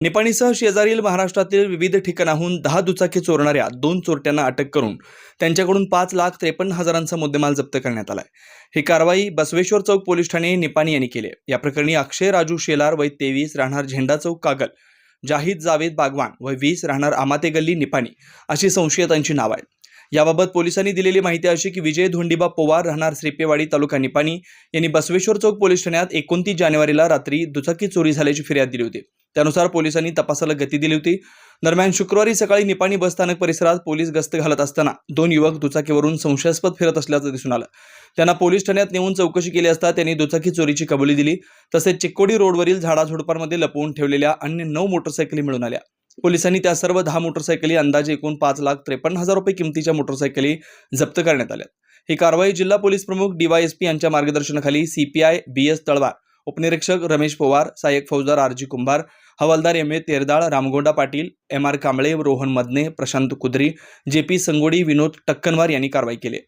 निपाणीसह शेजारील महाराष्ट्रातील विविध ठिकाणाहून दहा दुचाकी चोरणाऱ्या दोन चोरट्यांना अटक करून त्यांच्याकडून पाच लाख त्रेपन्न हजारांचा मुद्देमाल जप्त करण्यात आलाय. ही कारवाई बसवेश्वर चौक पोलीस ठाणे निपाणी यांनी केली आहे. या प्रकरणी अक्षय राजू शेलार वय तेवीस राहणार झेंडा चौक कागल जाहीद जावेद बागवान वय वीस राहणार आमाते गल्ली निपाणी अशी संशयितांची नाव आहेत. याबाबत पोलिसांनी दिलेली माहिती अशी की विजय धोंडीबा पवार राहणार श्रीपेवाडी तालुका निपाणी यांनी बसवेश्वर चौक पोलीस ठाण्यात एकोणतीस जानेवारीला रात्री दुचाकी चोरी झाल्याची फिर्याद दिली होती. त्यानुसार पोलिसांनी तपासाला गती दिली होती. दरम्यान शुक्रवारी सकाळी निपाणी बसस्थानक परिसरात पोलीस गस्त घालत असताना दोन युवक दुचाकीवरून संशयास्पद फिरत असल्याचं दिसून आलं. त्यांना पोलीस ठाण्यात नेऊन चौकशी केली असता त्यांनी दुचाकी चोरीची कबुली दिली. तसेच चिक्कोडी रोडवरील झाडाझुडपांमध्ये लपवून ठेवलेल्या अन्य नऊ मोटरसायकली मिळून आल्या. पोलिसांनी त्या सर्व दहा मोटरसायकली अंदाजे एकूण पाच लाख त्रेपन्न हजार रुपये किमतीच्या मोटरसायकली जप्त करण्यात आल्या ही कारवाई जिल्हा पोलीस प्रमुख डीवायएसपी यांच्या मार्गदर्शनाखाली सीपीआय बी एस तळवार उपनिरीक्षक रमेश पवार सहाय्यक फौजदार आर जी कुंभार हवालदार M A Terdal Ramgonda Patil M R Kamble Rohan Madane Prashant Kudri J P Sangodi विनोद टक्कनवार यांनी कारवाई केली.